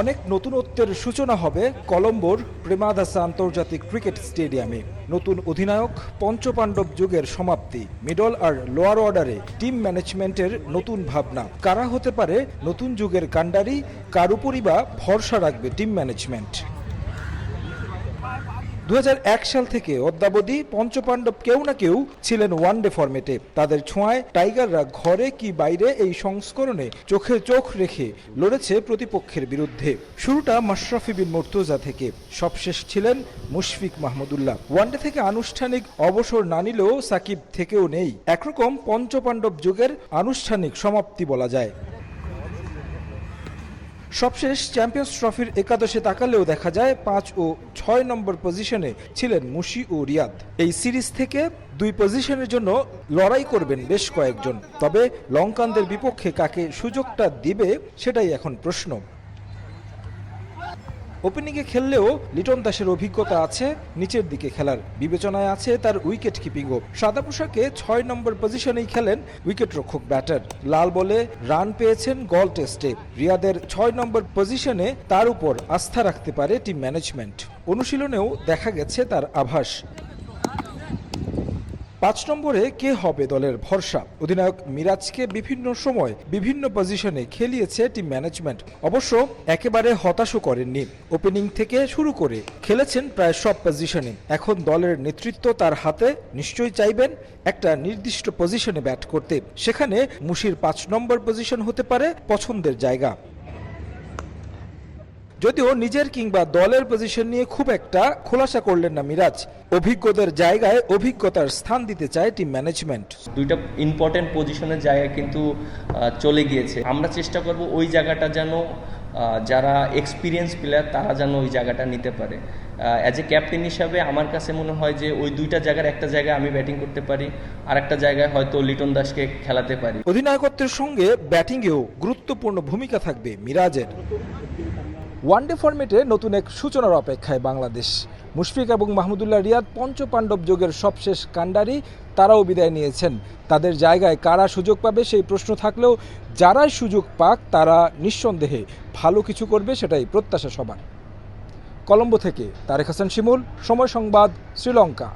অনেক নতুনত্বের সূচনা হবে কলম্বোর প্রেমাদাসা আন্তর্জাতিক ক্রিকেট স্টেডিয়ামে। নতুন অধিনায়ক পঞ্চপাণ্ডব যুগের সমাপ্তি, মিডল আর লোয়ার অর্ডারে টিম ম্যানেজমেন্টের নতুন ভাবনা। কারা হতে পারে নতুন যুগের কাণ্ডারি? কার উপরই বা ভরসা রাখবে টিম ম্যানেজমেন্ট? দু হাজার এক সাল থেকে অদ্যাবধি পঞ্চপাণ্ডব কেউ না কেউ ছিলেন ওয়ানডে ফরম্যাটে তাদের ছোঁয়ায় টাইগাররা ঘরে কি বাইরে এই সংস্করণে চোখে চোখ রেখে লড়েছে প্রতিপক্ষের বিরুদ্ধে। শুরুটা মাশরাফি বিন মুর্তজা থেকে। সবশেষ ছিলেন মুশফিক মাহমুদুল্লাহ। ওয়ানডে থেকে আনুষ্ঠানিক অবসর না নিলেও সাকিব থেকেও নেই। একরকম পঞ্চপাণ্ডব যুগের আনুষ্ঠানিক সমাপ্তি বলা যায়। সবশেষ চ্যাম্পিয়ন্স ট্রফির একাদশে তাকালেও দেখা যায় পাঁচ ও ছয় নম্বর পজিশনে ছিলেন মুশি ও রিয়াদ। এই সিরিজ থেকে দুই পজিশনের জন্য লড়াই করবেন বেশ কয়েকজন। তবে লঙ্কানদের বিপক্ষে কাকে সুযোগটা দিবে সেটাই এখন প্রশ্ন। ওপেনিংয়ে খেললেও লিটন দাসের অভিজ্ঞতা আছে, নিচের দিকে খেলার বিবেচনায় আছে তার উইকেট কিপিংও সাদা পোশাকে ছয় নম্বর পজিশনেই খেলেন উইকেট রক্ষক ব্যাটার লাল বলে রান পেয়েছেন গল টেস্টে রিয়াদের ছয় নম্বর পজিশনে তার উপর আস্থা রাখতে পারে টিম ম্যানেজমেন্ট অনুশীলনেও দেখা গেছে তার আভাস। পাঁচ নম্বরে কে হবে দলের ভরসা? অধিনায়ক মিরাজকে বিভিন্ন সময় বিভিন্ন পজিশনে খেলিয়েছে টিম ম্যানেজমেন্ট অবশ্য একেবারে হতাশও করেননি। ওপেনিং থেকে শুরু করে খেলেছেন প্রায় সব পজিশনে এখন দলের নেতৃত্ব তার হাতে, নিশ্চয়ই চাইবেন একটা নির্দিষ্ট পজিশনে ব্যাট করতে। সেখানে মুশির পাঁচ নম্বর পজিশন হতে পারে পছন্দের জায়গা। যদিও নিজের কিংবা দলের পজিশন নিয়ে খুব একটা খোলাসা করলেন না মিরাজ। অভিজ্ঞদের জায়গায় অভিজ্ঞতার স্থান দিতে চায় টিম ম্যানেজমেন্ট দুইটা ইম্পর্টেন্ট পজিশনের জায়গা কিন্তু চলে গিয়েছে। আমরা চেষ্টা করব ওই জায়গাটা যেন যারা এক্সপিরিয়েন্স প্লেয়ার তারা যেন ওই জায়গাটা নিতে পারে। অ্যাজ এ ক্যাপ্টেন হিসাবে আমার কাছে মনে হয় যে ওই দুইটা জায়গার একটা জায়গায় আমি ব্যাটিং করতে পারি আর একটা জায়গায় হয়তো লিটন দাসকে খেলাতে পারি। অধিনায়কত্বের সঙ্গে ব্যাটিংয়েও গুরুত্বপূর্ণ ভূমিকা থাকবে মিরাজের। ওয়ানডে ফরম্যাটে নতুন এক সূচনার অপেক্ষায় বাংলাদেশ। মুশফিক এবং মাহমুদুল্লাহ রিয়াদ পঞ্চপাণ্ডব যুগের সবশেষ কাণ্ডারি তারাও বিদায় নিয়েছেন। তাদের জায়গায় কারা সুযোগ পাবে সেই প্রশ্ন থাকলেও যারাই সুযোগ পাক, তারা নিঃসন্দেহে ভালো কিছু করবে সেটাই প্রত্যাশা সবার। কলম্বো থেকে তারেক হাসান শিমুল, সময় সংবাদ, শ্রীলঙ্কা।